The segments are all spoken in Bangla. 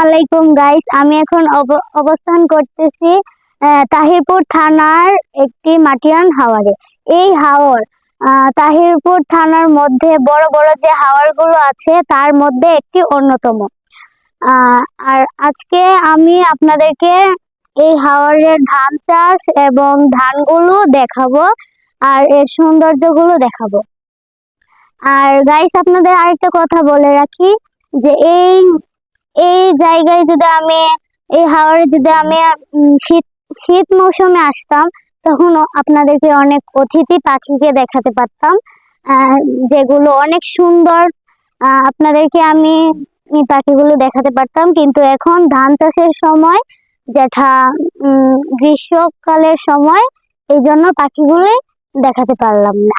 আলাইকুম গাইস আমি এখন অব- অবস্থান করতেছি তাহিরপুর থানার একটি মাটিয়ান হাওয়ারে। এই হাওর তাহিরপুর থানার মধ্যে বড় বড় যে হাওরগুলো আছে, তার মধ্যে একটি অন্যতম। আর আজকে আমি আপনাদেরকে এই হাওরের ধান চাষ এবং ধানগুলো দেখাবো আর এর সৌন্দর্যগুলো দেখাবো। আর গাইস আপনাদের আরেকটা কথা বলে রাখি যে এই এই জায়গায় যদি আমি, এই হাওরে যদি আমি শীত শীত মৌসুমে আসতাম তখন আপনাদেরকে অনেক অতিথি পাখিকে দেখাতে পারতাম যেগুলো অনেক সুন্দর আপনাদেরকে আমি পাখিগুলো দেখাতে পারতাম। কিন্তু এখন ধান চাষের সময়, যেটা গ্রীষ্মকালের সময়, এই জন্য পাখিগুলোই দেখাতে পারলাম না।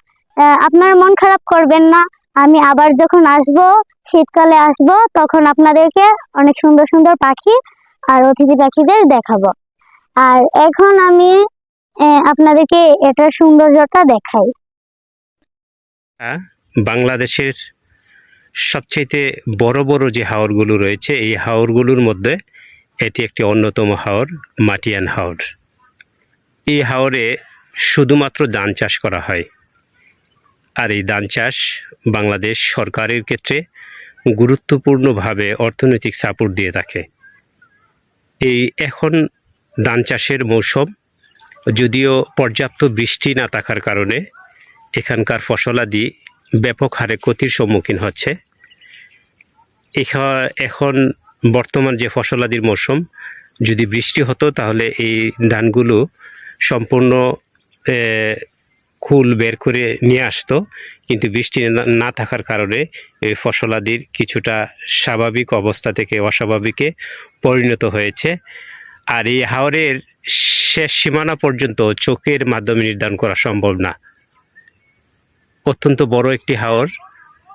আপনারা মন খারাপ করবেন না। আমি আবার যখন আসব, শীতকালে আসব, তখন আপনাদেরকে অনেক সুন্দর সুন্দর পাখি আর অতিথি পাখিদের দেখাবো। আর এখন আমি আপনাদেরকে এটার সৌন্দর্যটা দেখাই। বাংলাদেশের সবচাইতে বড় বড় যে হাওরগুলো রয়েছে, এই হাওরগুলোর মধ্যে এটি একটি অন্যতম হাওর, মাটিয়ান হাওর। এই হাওরে শুধুমাত্র ধান চাষ করা হয়। আর এই ধান চাষ বাংলাদেশ সরকারের ক্ষেত্রে গুরুত্বপূর্ণভাবে অর্থনৈতিক সাপোর্ট দিয়ে থাকে। এই এখন ধান চাষের মৌসুম, যদিও পর্যাপ্ত বৃষ্টি না থাকার কারণে এখানকার ফসলাদি ব্যাপক হারে ক্ষতির সম্মুখীন হচ্ছে। এখা- এখন বর্তমান যে ফসলাদির মৌসুম, যদি বৃষ্টি হতো তাহলে এই ধানগুলো সম্পূর্ণ খুল বের করে নিয়ে আসতো, কিন্তু বৃষ্টি না- থাকার কারণে এই ফসলাদির কিছুটা স্বাভাবিক অবস্থা থেকে অস্বাভাবিকে পরিণত হয়েছে। আর এই হাওরের শেষ সীমানা পর্যন্ত চোখের মাধ্যমে নির্ধারণ করা সম্ভব না। অত্যন্ত বড় একটি হাওর,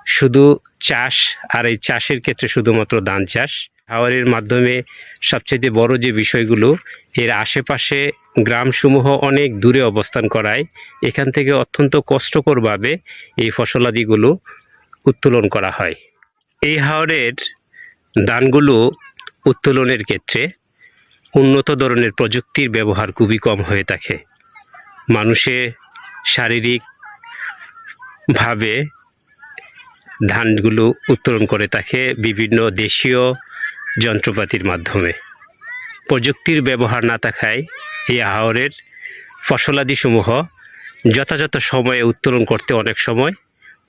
শুধু চাষ আর এই চাষের ক্ষেত্রে শুধুমাত্র ধান চাষ। হাওরের মাধ্যমে সবচেয়ে বড় যে বিষয়গুলো, এর আশেপাশে গ্রামসমূহ অনেক দূরে অবস্থান করায়, এখান থেকে অত্যন্ত কষ্টকরভাবে এই ফসলাদিগুলো উত্তোলন করা হয়। এই হাওরের দানগুলো উত্তোলনের ক্ষেত্রে উন্নত ধরনের প্রযুক্তির ব্যবহার খুবই কম হয়ে থাকে। মানুষে শারীরিক ভাবে ধানগুলো উত্তোলন করে থাকে, বিভিন্ন দেশীয় যন্ত্রপাতির মাধ্যমে। প্রযুক্তির ব্যবহার না থাকায় এই আহরের ফসলাদিসমূহ যথাযথ সময়ে উত্তোলন করতে অনেক সময়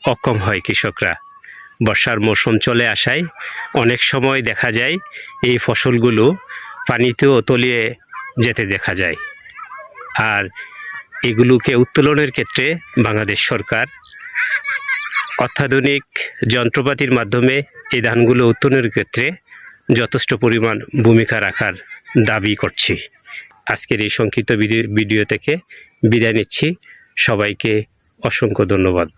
অক্ষম হয় কৃষকরা। বর্ষার মৌসুম চলে আসায় অনেক সময় দেখা যায় এই ফসলগুলো পানিতেও তলিয়ে যেতে দেখা যায়। আর এগুলোকে উত্তোলনের ক্ষেত্রে বাংলাদেশ সরকার অত্যাধুনিক যন্ত্রপাতির মাধ্যমে এই ধানগুলো উত্তোলনের ক্ষেত্রে যথেষ্ট পরিমাণ ভূমিকা রাখার দাবি করছি। আজকের এই সংক্ষিপ্ত ভিডিও থেকে বিদায় নিচ্ছি। সবাইকে অসংখ্য ধন্যবাদ।